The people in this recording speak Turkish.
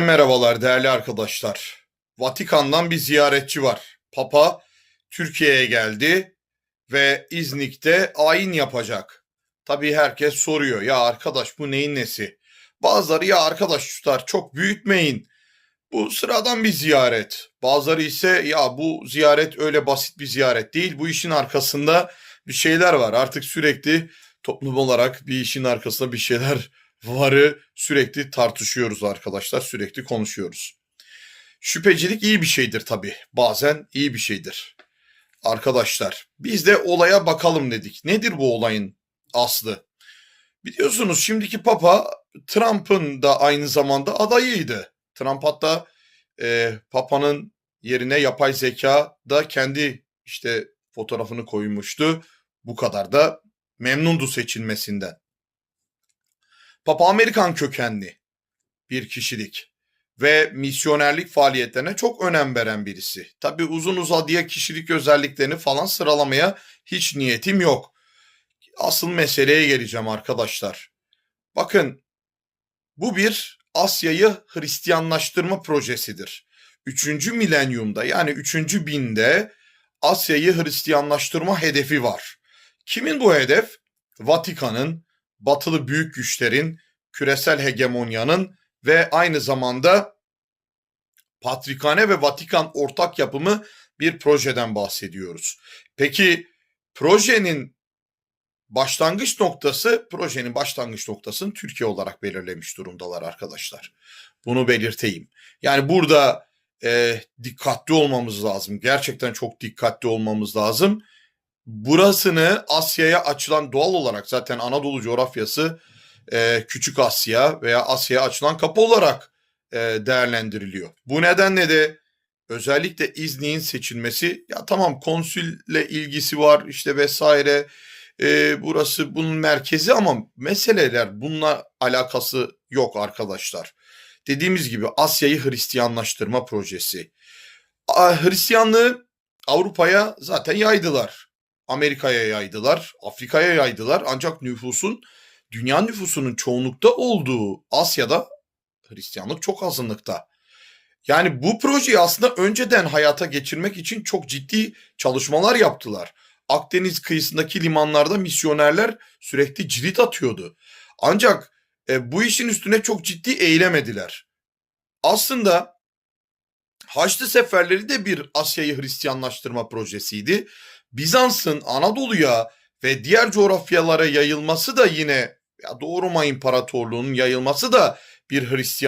Merhabalar değerli arkadaşlar. Vatikan'dan bir ziyaretçi var. Papa Türkiye'ye geldi ve İznik'te ayin yapacak. Tabii herkes soruyor ya arkadaş bu neyin nesi? Bazıları ya arkadaş tutar çok büyütmeyin. Bu sıradan bir ziyaret. Bazıları ise ya bu ziyaret öyle basit bir ziyaret değil. Bu işin arkasında bir şeyler var. Artık sürekli toplum olarak bir işin arkasında bir şeyler varı sürekli tartışıyoruz arkadaşlar. Sürekli konuşuyoruz. Şüphecilik iyi bir şeydir tabii. Bazen iyi bir şeydir. Arkadaşlar biz de olaya bakalım dedik. Nedir bu olayın aslı? Biliyorsunuz şimdiki Papa Trump'ın da aynı zamanda adayıydı. Trump hatta e, Papa'nın yerine yapay zeka da kendi işte fotoğrafını koymuştu. Bu kadar da memnundu seçilmesinden. Papa Amerikan kökenli bir kişilik ve misyonerlik faaliyetlerine çok önem veren birisi. Tabi uzun uzadıya kişilik özelliklerini falan sıralamaya hiç niyetim yok. Asıl meseleye geleceğim arkadaşlar. Bakın bu bir Asya'yı Hristiyanlaştırma projesidir. Üçüncü milenyumda yani üçüncü binde Asya'yı Hristiyanlaştırma hedefi var. Kimin bu hedef? Vatikan'ın, batılı büyük güçlerin, küresel hegemonyanın ve aynı zamanda Patrikhane ve Vatikan ortak yapımı bir projeden bahsediyoruz. Peki projenin başlangıç noktası, projenin başlangıç noktasını Türkiye olarak belirlemiş durumdalar arkadaşlar. Bunu belirteyim. Yani burada e, dikkatli olmamız lazım. Gerçekten çok dikkatli olmamız lazım. Burasını Asya'ya açılan doğal olarak zaten Anadolu coğrafyası e, Küçük Asya veya Asya'ya açılan kapı olarak e, değerlendiriliyor. Bu nedenle de özellikle İznik'in seçilmesi ya tamam konsülle ilgisi var işte vesaire e, burası bunun merkezi ama meseleler bununla alakası yok arkadaşlar. Dediğimiz gibi Asya'yı Hristiyanlaştırma projesi. Hristiyanlığı Avrupa'ya zaten yaydılar. Amerika'ya yaydılar, Afrika'ya yaydılar ancak nüfusun dünya nüfusunun çoğunlukta olduğu Asya'da Hristiyanlık çok azınlıkta. Yani bu projeyi aslında önceden hayata geçirmek için çok ciddi çalışmalar yaptılar. Akdeniz kıyısındaki limanlarda misyonerler sürekli cirit atıyordu. Ancak e, bu işin üstüne çok ciddi eylemediler. Aslında Haçlı Seferleri de bir Asya'yı Hristiyanlaştırma projesiydi. Bizans'ın Anadolu'ya ve diğer coğrafyalara yayılması da yine ya Doğu Roma İmparatorluğu'nun yayılması da bir Hristiyan